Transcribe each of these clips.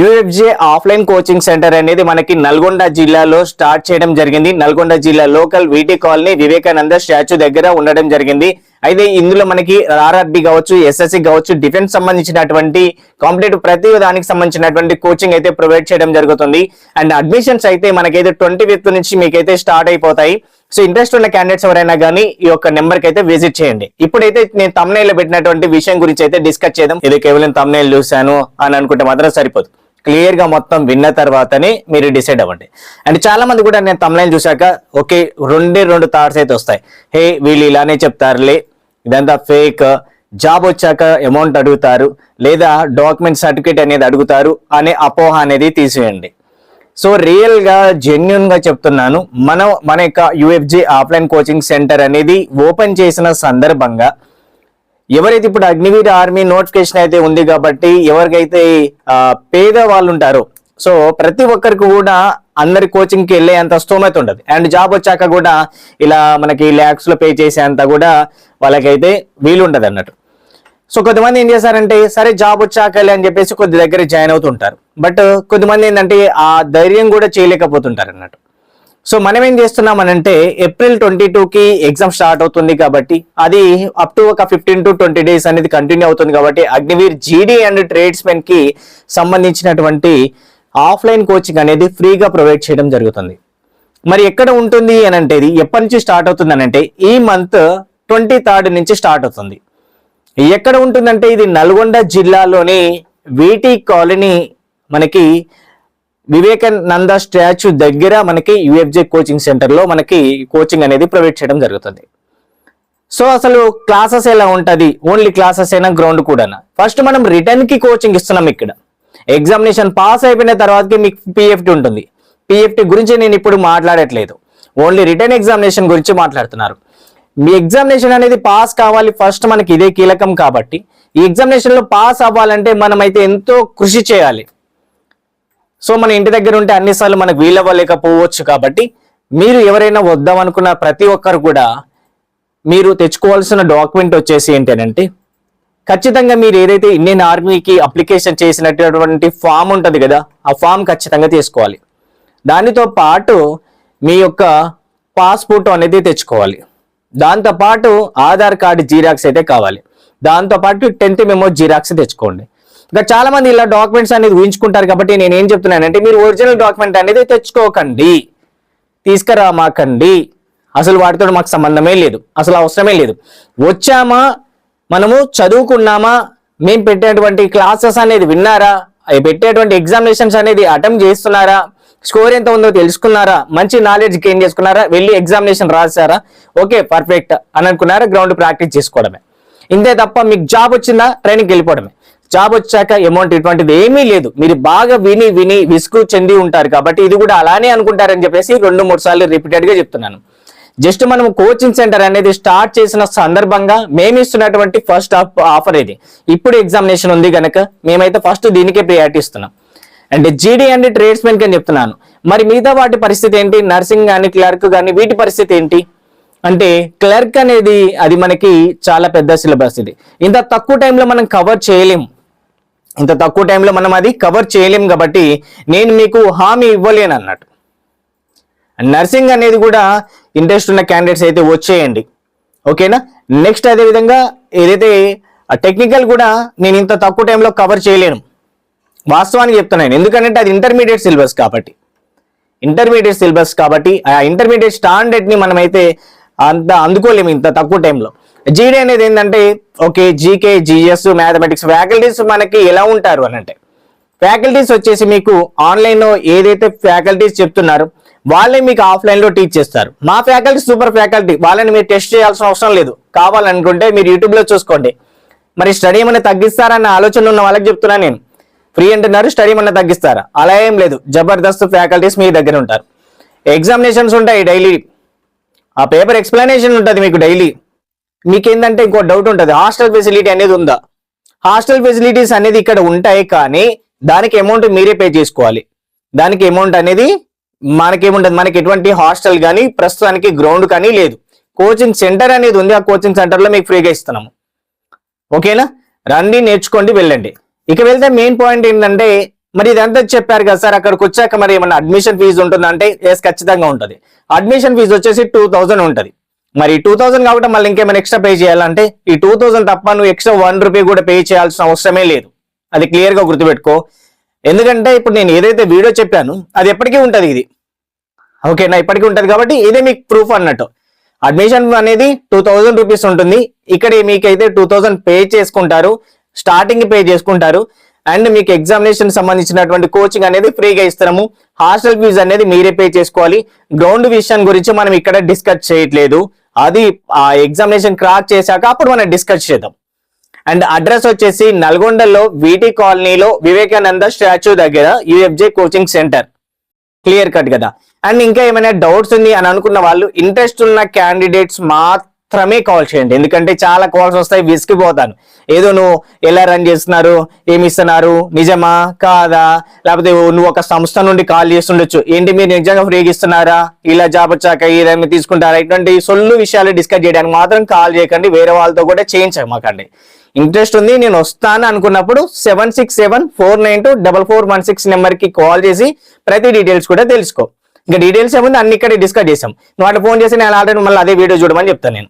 UFJ offline coaching centre అనేది మనకి నల్గొండ జిల్లాలో స్టార్ట్ చేయడం జరిగింది. నల్గొండ జిల్లా లోకల్ వీటి కాలనీ వివేకానంద స్టాచ్యూ దగ్గర ఉండడం జరిగింది. అయితే ఇందులో మనకి ఆర్ఆర్బి కావచ్చు ఎస్ఎస్సి కావచ్చు డిఫెన్స్ సంబంధించినటువంటి కాంపిటేటివ్ ప్రతి దానికి సంబంధించినటువంటి కోచింగ్ అయితే ప్రొవైడ్ చేయడం జరుగుతుంది. అండ్ అడ్మిషన్స్ అయితే మనకైతే ట్వంటీ ఫిఫ్త్ నుంచి మీకైతే స్టార్ట్ అయిపోతాయి. సో ఇంట్రెస్ట్ ఉన్న క్యాండిడేట్స్ ఎవరైనా కానీ ఈ యొక్క నెంబర్కి అయితే విజిట్ చేయండి. ఇప్పుడైతే నేను తమ్నైల్లో పెట్టినటువంటి విషయం గురించి అయితే డిస్కస్ చేద్దాం. ఇది కేవలం తమ్నైల్ చూశాను అని అనుకుంటే మాత్రం సరిపోదు. క్లియర్గా మొత్తం విన్న తర్వాతనే మీరు డిసైడ్ అవ్వండి. అండ్ చాలా మంది కూడా నేను తమ్లైన్ చూశాక ఓకే రెండే రెండు థాట్స్ అయితే వస్తాయి. హే వీళ్ళు ఇలానే చెప్తారులే ఇదంతా ఫేక్ జాబ్ వచ్చాక అమౌంట్ అడుగుతారు లేదా డాక్యుమెంట్ సర్టిఫికేట్ అనేది అడుగుతారు అనే అపోహ అనేది తీసేయండి. సో రియల్గా జెన్యున్గా చెప్తున్నాను మనం మన యొక్క యుఎఫ్జి ఆఫ్లైన్ కోచింగ్ సెంటర్ అనేది ఓపెన్ చేసిన సందర్భంగా ఎవరైతే ఇప్పుడు అగ్నివీర్ ఆర్మీ నోటిఫికేషన్ అయితే ఉంది కాబట్టి ఎవరికైతే పేద వాళ్ళు ఉంటారో సో ప్రతి ఒక్కరికి కూడా అందరి కోచింగ్కి వెళ్ళే అంత స్తోమత ఉండదు. అండ్ జాబ్ వచ్చాక కూడా ఇలా మనకి ల్యాక్స్లో పే చేసే అంత కూడా వాళ్ళకైతే వీలు ఉండదు అన్నట్టు. సో కొంతమంది ఏం చేశారంటే సరే జాబ్ వచ్చాకలే అని చెప్పేసి కొద్ది దగ్గర జాయిన్ అవుతుంటారు. బట్ కొంతమంది ఏంటంటే ఆ ధైర్యం కూడా చేయలేకపోతుంటారు అన్నట్టు. సో మనం ఏం చేస్తున్నామనంటే ఏప్రిల్ ట్వంటీ టూకి ఎగ్జామ్ స్టార్ట్ అవుతుంది కాబట్టి అది అప్ టు ఒక ఫిఫ్టీన్ టు ట్వంటీ డేస్ అనేది కంటిన్యూ అవుతుంది కాబట్టి అగ్నివీర్ జీడీ అండ్ ట్రేడ్స్మెన్కి సంబంధించినటువంటి ఆఫ్లైన్ కోచింగ్ అనేది ఫ్రీగా ప్రొవైడ్ చేయడం జరుగుతుంది. మరి ఎక్కడ ఉంటుంది అని అంటే ఇది ఎప్పటి నుంచి స్టార్ట్ అవుతుంది అని అంటే ఈ మంత్ ట్వంటీ థర్డ్ నుంచి స్టార్ట్ అవుతుంది. ఎక్కడ ఉంటుందంటే ఇది నల్గొండ జిల్లాలోని వీటి కాలనీ మనకి వివేకానంద స్టాచ్యూ దగ్గర మనకి యుఎఫ్జే కోచింగ్ సెంటర్లో మనకి కోచింగ్ అనేది ప్రొవైడ్ చేయడం జరుగుతుంది. సో అసలు క్లాసెస్ ఎలా ఉంటుంది? ఓన్లీ క్లాసెస్ అయినా గ్రౌండ్ కూడానా? ఫస్ట్ మనం రిటర్న్కి కోచింగ్ ఇస్తున్నాం ఇక్కడ. ఎగ్జామినేషన్ పాస్ అయిపోయిన తర్వాతకి మీకు పిఎఫ్టీ ఉంటుంది. పిఎఫ్టీ గురించి నేను ఇప్పుడు మాట్లాడట్లేదు. ఓన్లీ రిటర్న్ ఎగ్జామినేషన్ గురించి మాట్లాడుతున్నారు. మీ ఎగ్జామినేషన్ అనేది పాస్ కావాలి ఫస్ట్ మనకి ఇదే కీలకం కాబట్టి ఈ ఎగ్జామినేషన్లో పాస్ అవ్వాలంటే మనమైతే ఎంతో కృషి చేయాలి. సో మన ఇంటి దగ్గర ఉంటే అన్నిసార్లు మనకు వీలవ్వలేకపోవచ్చు కాబట్టి మీరు ఎవరైనా వద్దాం అనుకున్న ప్రతి ఒక్కరు కూడా మీరు తెచ్చుకోవాల్సిన డాక్యుమెంట్ వచ్చేసి ఏంటంటే ఖచ్చితంగా మీరు ఏదైతే ఇండియన్ ఆర్మీకి అప్లికేషన్ చేసినటువంటి ఫామ్ ఉంటుంది కదా ఆ ఫామ్ ఖచ్చితంగా తీసుకోవాలి. దానితో పాటు మీ యొక్క పాస్పోర్ట్ అనేది తెచ్చుకోవాలి. దాంతోపాటు ఆధార్ కార్డు జీరాక్స్ అయితే కావాలి. దాంతో పాటు టెన్త్ మెమో జీరాక్స్ తెచ్చుకోండి. ఇంకా చాలా మంది ఇలా డాక్యుమెంట్స్ అనేది ఊహించుకుంటారు కాబట్టి నేను ఏం చెప్తున్నానంటే మీరు ఒరిజినల్ డాక్యుమెంట్ అనేది తెచ్చుకోకండి. తీసుకురామాకండి. అసలు వాటితో మాకు సంబంధమే లేదు. అసలు అవసరమే లేదు. వచ్చామా? మనము చదువుకున్నామా? మేము పెట్టేటువంటి క్లాసెస్ అనేది విన్నారా? అవి పెట్టేటువంటి ఎగ్జామినేషన్స్ అనేది అటెంప్ట్ చేస్తున్నారా? స్కోర్ ఎంత ఉందో తెలుసుకున్నారా? మంచి నాలెడ్జ్ గెయిన్ చేసుకున్నారా? వెళ్ళి ఎగ్జామినేషన్ రాశారా? ఓకే పర్ఫెక్ట్ అని అనుకున్నారా? గ్రౌండ్ ప్రాక్టీస్ చేసుకోవడమే. ఇంతే తప్ప మీకు జాబ్ వచ్చిందా? ట్రైనింగ్కి వెళ్ళిపోవడమే. జాబ్ వచ్చాక అమౌంట్ ఇటువంటిది ఏమీ లేదు. మీరు బాగా విని విని విసుగు చెంది ఉంటారు కాబట్టి ఇది కూడా అలానే అనుకుంటారని చెప్పేసి రెండు మూడు సార్లు రిపీటెడ్గా చెప్తున్నాను. జస్ట్ మనం కోచింగ్ సెంటర్ అనేది స్టార్ట్ చేసిన సందర్భంగా మేము ఇస్తున్నటువంటి ఫస్ట్ ఆఫర్ ఇది. ఇప్పుడు ఎగ్జామినేషన్ ఉంది కనుక మేమైతే ఫస్ట్ దీనికే ప్రియారిటీ ఇస్తున్నాం. అంటే జీడీ అండ్ ట్రేడ్స్మెన్ అని చెప్తున్నాను. మరి మిగతా వాటి పరిస్థితి ఏంటి? నర్సింగ్ కానీ క్లర్క్ కానీ వీటి పరిస్థితి ఏంటి? అంటే క్లర్క్ అనేది అది మనకి చాలా పెద్ద సిలబస్ ఇది. ఇంత తక్కువ టైంలో మనం కవర్ చేయలేం ఇంత తక్కువ టైంలో మనం అది కవర్ చేయలేం కాబట్టి నేను మీకు హామీ ఇవ్వలేను అన్నట్టు. నర్సింగ్ అనేది కూడా ఇంట్రెస్ట్ ఉన్న క్యాండిడేట్స్ అయితే వచ్చేయండి. ఓకేనా నెక్స్ట్ అదేవిధంగా ఏదైతే టెక్నికల్ కూడా నేను ఇంత తక్కువ టైంలో కవర్ చేయలేను. వాస్తవానికి చెప్తున్నాను ఎందుకంటే అది ఇంటర్మీడియట్ సిలబస్ కాబట్టి. ఇంటర్మీడియట్ సిలబస్ కాబట్టి ఆ ఇంటర్మీడియట్ స్టాండర్డ్ని మనమైతే అంత అందుకోలేము ఇంత తక్కువ టైంలో జీడీ అనేది ఏంటంటే okay GK GS mathematics faculties మనకి ఎలా ఉంటారు అని అంటే ఫ్యాకల్టీస్ వచ్చేసి మీకు ఆన్లైన్లో ఏదైతే ఫ్యాకల్టీస్ చెప్తున్నారో వాళ్ళే మీకు ఆఫ్లైన్లో టీచ్ చేస్తారు. మా ఫ్యాకల్టీ సూపర్ ఫ్యాకల్టీ వాళ్ళని మీరు టెస్ట్ చేయాల్సిన అవసరం లేదు. కావాలనుకుంటే మీరు యూట్యూబ్లో చూసుకోండి. మరి స్టడీ ఏమైనా తగ్గిస్తారన్న ఆలోచన ఉన్న వాళ్ళకి చెప్తున్నా నేను. ఫ్రీ అంటున్నారు స్టడీ ఏమన్నా తగ్గిస్తారా? అలా ఏం లేదు. జబర్దస్త్ ఫ్యాకల్టీస్ మీ దగ్గర ఉంటారు. ఎగ్జామినేషన్స్ ఉంటాయి డైలీ ఆ పేపర్ ఎక్స్ప్లెనేషన్ ఉంటుంది మీకు డైలీ మీకేందంటే ఇంకో డౌట్ ఉంటుంది. హాస్టల్ ఫెసిలిటీ అనేది ఉందా? హాస్టల్ ఫెసిలిటీస్ అనేది ఇక్కడ ఉంటాయి కానీ దానికి అమౌంట్ మీరే పే చేసుకోవాలి. దానికి అమౌంట్ అనేది మనకేముండదు. మనకి ఎటువంటి హాస్టల్ కానీ ప్రస్తుతానికి గ్రౌండ్ కానీ లేదు. కోచింగ్ సెంటర్ అనేది ఉంది. ఆ కోచింగ్ సెంటర్లో మీకు ఫ్రీగా ఇస్తున్నాము. ఓకేనా? రండి నేర్చుకోండి వెళ్ళండి. ఇక వెళ్తే మెయిన్ పాయింట్ ఏంటంటే మరి ఇదంతా చెప్పారు కదా సార్ అక్కడికి వచ్చాక మరి ఏమన్నా అడ్మిషన్ ఫీజు ఉంటుందంటే ఎస్ ఖచ్చితంగా ఉంటుంది. అడ్మిషన్ ఫీజు వచ్చేసి టూ థౌజండ్ ఉంటుంది. మరి టూ థౌసండ్ కాబట్టి మళ్ళీ ఇంకేమైనా ఎక్స్ట్రా పే చేయాలంటే ఈ టూ థౌసండ్ తప్ప నువ్వు ఎక్స్ట్రా వన్ రూపీ కూడా పే చేయాల్సిన అవసరమే లేదు. అది క్లియర్గా గుర్తుపెట్టుకో. ఎందుకంటే ఇప్పుడు నేను ఏదైతే వీడియో చెప్పాను అది ఎప్పటికీ ఉంటుంది ఇది. ఓకేనా ఇప్పటికీ ఉంటుంది కాబట్టి ఇదే మీకు ప్రూఫ్ అన్నట్టు. అడ్మిషన్ అనేది టూ థౌజండ్ రూపీస్ ఉంటుంది. ఇక్కడ మీకైతే టూ థౌజండ్ పే చేసుకుంటారు. స్టార్టింగ్ పే చేసుకుంటారు. అండ్ మీకు ఎగ్జామినేషన్ సంబంధించినటువంటి కోచింగ్ అనేది ఫ్రీగా ఇస్తున్నాము. హాస్టల్ ఫీజు అనేది మీరే పే చేసుకోవాలి. గ్రౌండ్ విషయం గురించి మనం ఇక్కడ డిస్కస్ చేయట్లేదు. అది ఆ ఎగ్జామినేషన్ క్రాక్ చేశాక అప్పుడు మనం డిస్కస్ చేద్దాం. అండ్ అడ్రస్ వచ్చేసి నల్గొండలో వీటి కాలనీలో వివేకానంద స్టాచ్యూ దగ్గర UFG coaching centre clear cut కదా. అండ్ ఇంకా ఏమైనా డౌట్స్ ఉంది అని అనుకున్న వాళ్ళు ఇంట్రెస్ట్ ఉన్న క్యాండిడేట్స్ మాత్రం మాత్రమే కాల్ చేయండి. ఎందుకంటే చాలా కాల్స్ వస్తాయి విసిగిపోతాను ఏదో నువ్వు ఎలా రన్ చేస్తున్నారు ఏమి ఇస్తున్నారు నిజమా కాదా లేకపోతే నువ్వు ఒక సంస్థ నుండి కాల్ చేస్తుండొచ్చు. ఏంటి మీరు నిజంగా ఫ్రీగా ఇస్తున్నారా? ఇలా జాబ్ వచ్చాక ఏదైనా తీసుకుంటారా? ఇటువంటి సొల్లు విషయాలు డిస్కస్ చేయడానికి మాత్రం కాల్ చేయకండి. వేరే వాళ్ళతో కూడా చేయించమాకండి. ఇంట్రెస్ట్ ఉంది నేను వస్తాను అనుకున్నప్పుడు seven six seven four nine two double four one six నెంబర్కి కాల్ చేసి ప్రతి డీటెయిల్స్ కూడా తెలుసుకో. ఇంకా డీటెయిల్స్ ఏముంది అన్ని ఇక్కడే డిస్కస్ చేసాం నువ్వు అట్లా ఫోన్ చేసి నేను ఆల్రెడీ మళ్ళీ అదే వీడియో చూడమని చెప్తాను నేను.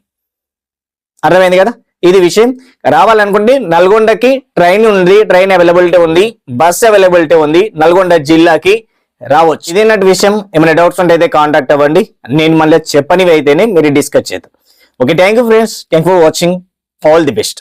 అర్థమైంది కదా? ఇది విషయం. రావాలనుకుంటే నల్గొండకి ట్రైన్ ఉంది ట్రైన్ అవైలబిలిటీ ఉంది బస్ అవైలబిలిటీ ఉంది నల్గొండ జిల్లాకి రావచ్చు. ఇదేనట్టు విషయం? ఏమైనా డౌట్స్ ఉంటే అయితే కాంటాక్ట్ అవ్వండి. నేను మళ్ళీ చెప్పనివి అయితేనే మీరు డిస్కస్ చేద్దాం. Okay thank you friends thank for watching all the best